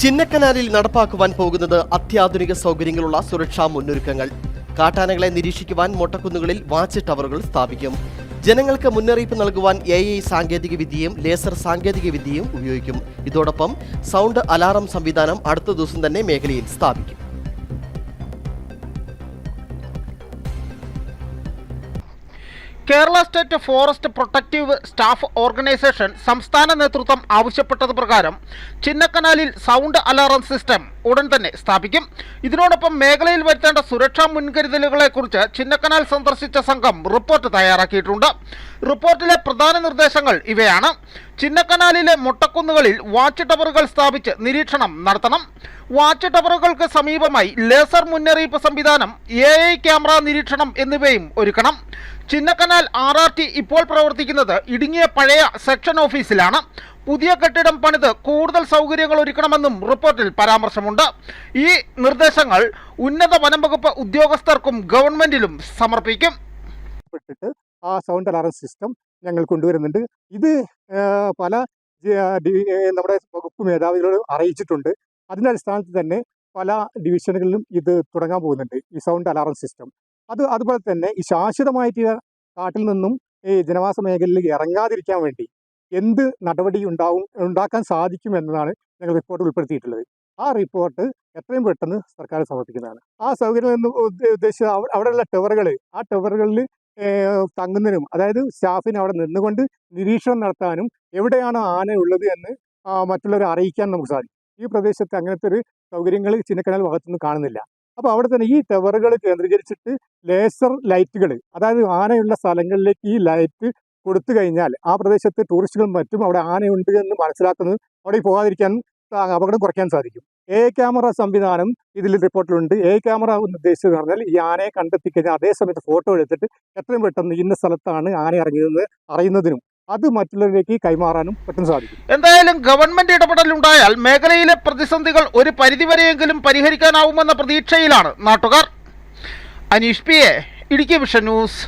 ചിന്നക്കനാലിൽ നടപ്പാക്കുവാൻ പോകുന്നത് അത്യാധുനിക സൗകര്യങ്ങളുള്ള സുരക്ഷാ മുന്നൊരുക്കങ്ങൾ. കാട്ടാനകളെ നിരീക്ഷിക്കുവാൻ മൊട്ടക്കുന്നുകളിൽ വാച്ച് ടവറുകൾ സ്ഥാപിക്കും. ജനങ്ങൾക്ക് മുന്നറിയിപ്പ് നൽകുവാൻ എ ഐ സാങ്കേതിക വിദ്യയും ലേസർ സാങ്കേതിക വിദ്യയും ഉപയോഗിക്കും. ഇതോടൊപ്പം സൗണ്ട് അലാറം സംവിധാനം അടുത്ത ദിവസം തന്നെ മേഖലയിൽ സ്ഥാപിക്കും. Kerala State Forest Protective Staff Organisation സംസ്ഥാന നേതൃത്വം ആവശ്യപ്പെട്ടത് പ്രകാരം ചിന്നക്കനാലിൽ സൗണ്ട് അലാറം സിസ്റ്റം ഉടൻ തന്നെ സ്ഥാപിക്കും. ഇതിനോടൊപ്പം മേഖലയിൽ വരുത്തേണ്ട സുരക്ഷാ മുൻകരുതലുകളെക്കുറിച്ച് ചിന്നക്കനാൽ സന്ദർശിച്ച സംഘം റിപ്പോർട്ട് തയ്യാറാക്കിയിട്ടുണ്ട്. റിപ്പോർട്ടിലെ പ്രധാന നിർദ്ദേശങ്ങൾ ഇവയാണ്. ചിന്നക്കനാലിലെ മുട്ടക്കുന്നുകളിൽ വാച്ച് ടവറുകൾ സ്ഥാപിച്ച് നിരീക്ഷണം നടത്തണം. വാച്ച് ടവറുകൾക്ക് സമീപമായി ലേസർ മുന്നറിയിപ്പ് സംവിധാനം എ ഐ ക്യാമറ നിരീക്ഷണം എന്നിവയും ഒരുക്കണം. ചിന്നക്കനാൽ ആർ ആർ ടി ഇപ്പോൾ പ്രവർത്തിക്കുന്നത് ഇടുങ്ങിയ പഴയ സെക്ഷൻ ഓഫീസിലാണ്. പുതിയ കെട്ടിടം പണിത് കൂടുതൽ സൗകര്യങ്ങൾ ഒരുക്കണമെന്നും റിപ്പോർട്ടിൽ പരാമർശമുണ്ട്. ഈ നിർദ്ദേശങ്ങൾ ഉന്നത വനം വകുപ്പ് ഉദ്യോഗസ്ഥർക്കും ഗവൺമെന്റിലും സമർപ്പിക്കും. ആ സൗണ്ട് അലാറം സിസ്റ്റം ഞങ്ങൾ കൊണ്ടുവരുന്നുണ്ട്. ഇത് പല നമ്മുടെ വകുപ്പ് മേധാവികളോട് അറിയിച്ചിട്ടുണ്ട്. അതിന്റെ അടിസ്ഥാനത്തിൽ തന്നെ പല ഡിവിഷനുകളിലും ഇത് തുടങ്ങാൻ പോകുന്നുണ്ട്. ഈ സൗണ്ട് അലാറം സിസ്റ്റം. അത് അതുപോലെ തന്നെ ഈ ശാശ്വതമായിട്ട് കാട്ടിൽ നിന്നും ഈ ജനവാസ മേഖലയിലേക്ക് ഇറങ്ങാതിരിക്കാൻ വേണ്ടി എന്ത് നടപടി ഉണ്ടാവും ഉണ്ടാക്കാൻ സാധിക്കും എന്നതാണ് ഞങ്ങൾ റിപ്പോർട്ട് ഉൾപ്പെടുത്തിയിട്ടുള്ളത്. ആ റിപ്പോർട്ട് എത്രയും പെട്ടെന്ന് സർക്കാർ സമർപ്പിക്കുന്നതാണ്. ആ സൗകര്യം എന്ന് ഉദ്ദേശിച്ച അവിടെയുള്ള ടവറുകൾ ആ ടവറുകളിൽ തങ്ങുന്നതിനും അതായത് സ്റ്റാഫിന് അവിടെ നിന്നുകൊണ്ട് നിരീക്ഷണം നടത്താനും എവിടെയാണ് ആന ഉള്ളത് എന്ന് മറ്റുള്ളവരെ അറിയിക്കാൻ നമുക്ക് സാധിക്കും. ഈ പ്രദേശത്ത് അങ്ങനത്തെ ഒരു സൗകര്യങ്ങൾ ചിന്നക്കനാൽ ഭാഗത്തുനിന്ന് കാണുന്നില്ല. അപ്പോൾ അവിടെ തന്നെ ഈ ടവറുകൾ കേന്ദ്രീകരിച്ചിട്ട് ലേസർ ലൈറ്റുകൾ അതായത് ആനയുള്ള സ്ഥലങ്ങളിലേക്ക് ഈ ലൈറ്റ് കൊടുത്തു കഴിഞ്ഞാൽ ആ പ്രദേശത്ത് ടൂറിസ്റ്റുകളും മറ്റും അവിടെ ആനയുണ്ട് എന്ന് മനസ്സിലാക്കുന്നത് അവിടെ പോകാതിരിക്കാൻ അപകടം കുറയ്ക്കാൻ സാധിക്കും. എ ക്യാമറ സംവിധാനം ഇതിൽ റിപ്പോർട്ടിലുണ്ട്. എ ക്യാമറ എന്ന് ഉദ്ദേശിച്ചത് പറഞ്ഞാൽ ഈ ആനയെ കണ്ടെത്തി കഴിഞ്ഞാൽ അതേ സമയത്ത് ഫോട്ടോ എടുത്തിട്ട് എത്രയും പെട്ടെന്ന് ഇന്ന സ്ഥലത്താണ് ആന ഇറങ്ങിയതെന്ന് അറിയുന്നതിനും അത് മറ്റുള്ളവരിലേക്ക് കൈമാറാനും പെട്ടെന്ന് സാധിക്കും. എന്തായാലും ഗവൺമെന്റ് ഇടപെടൽ ഉണ്ടായാൽ മേഖലയിലെ പ്രതിസന്ധികൾ ഒരു പരിധിവരെയെങ്കിലും പരിഹരിക്കാനാവുമെന്ന പ്രതീക്ഷയിലാണ് നാട്ടുകാർ. Aneesh P A Idukki Vision News.